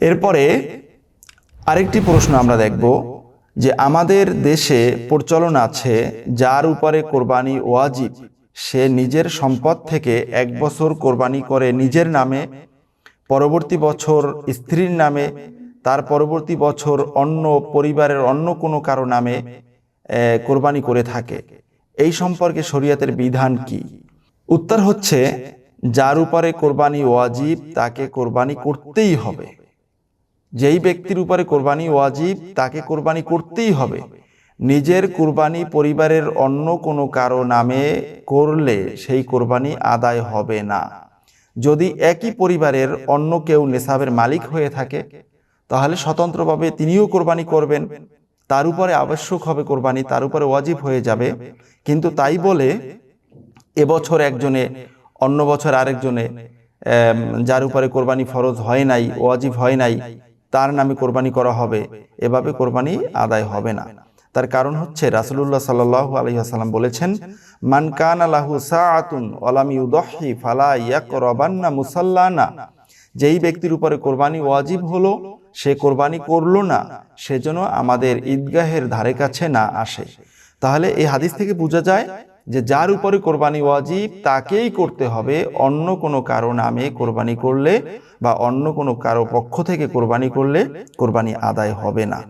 এরপরে আরেকটি প্রশ্ন আমরা দেখব যে আমাদের দেশে প্রচলন আছে, যার উপরে কোরবানি ওয়াজিব। সে নিজের সম্পদ থেকে এক বছর কোরবানি করে নিজের নামে, পরবর্তী বছর স্ত্রীর নামে, তার পরবর্তী বছর অন্য পরিবারের অন্য কোনো কারও নামে কোরবানি করে থাকে। এই সম্পর্কে শরীয়তের বিধান কি? উত্তর হচ্ছে, যার উপরে কোরবানি ওয়াজিব, তাকে কোরবানি করতেই হবে। যেই ব্যক্তির উপরে কোরবানি ওয়াজিব, তাকে কোরবানি করতেই হবে। নিজের কোরবানি পরিবারের অন্য কোনো কারও নামে করলে সেই কোরবানি আদায় হবে না। যদি একই পরিবারের অন্য কেউ নেশাবের মালিক হয়ে থাকে, তাহলে স্বতন্ত্রভাবে তিনিও কোরবানি করবেন। তার উপরে আবশ্যক হবে কোরবানি, তার উপরে ওয়াজিব হয়ে যাবে। কিন্তু তাই বলে এবছর একজনে, অন্য বছর আরেকজনে যার উপরে কোরবানি ফরজ হয় নাই, ওয়াজিব হয় নাই তার নামে কোরবানি করা হবে। এভাবে কোরবানি আদায় হবে না। তার কারণ হচ্ছে রাসুলুল্লাহ সাল্লাহ আলহিহাসাল্লাম বলেছেন, মান কান আলাহু ফালা মুসাল্লানা। যেই ব্যক্তির উপরে কোরবানি ওয়াজিব হলো, সে কোরবানি করল না, সেজন্য আমাদের ঈদগাহের ধারে কাছে না আসে। তাহলে এই হাদিস থেকে বোঝা যায় যে যার উপরে কোরবানি ওয়াজিব, তাকেই করতে হবে। অন্য কোনো কারও নামে কোরবানি করলে বা অন্য কোনো কারও পক্ষ থেকে কোরবানি করলে কোরবানি আদায় হবে না।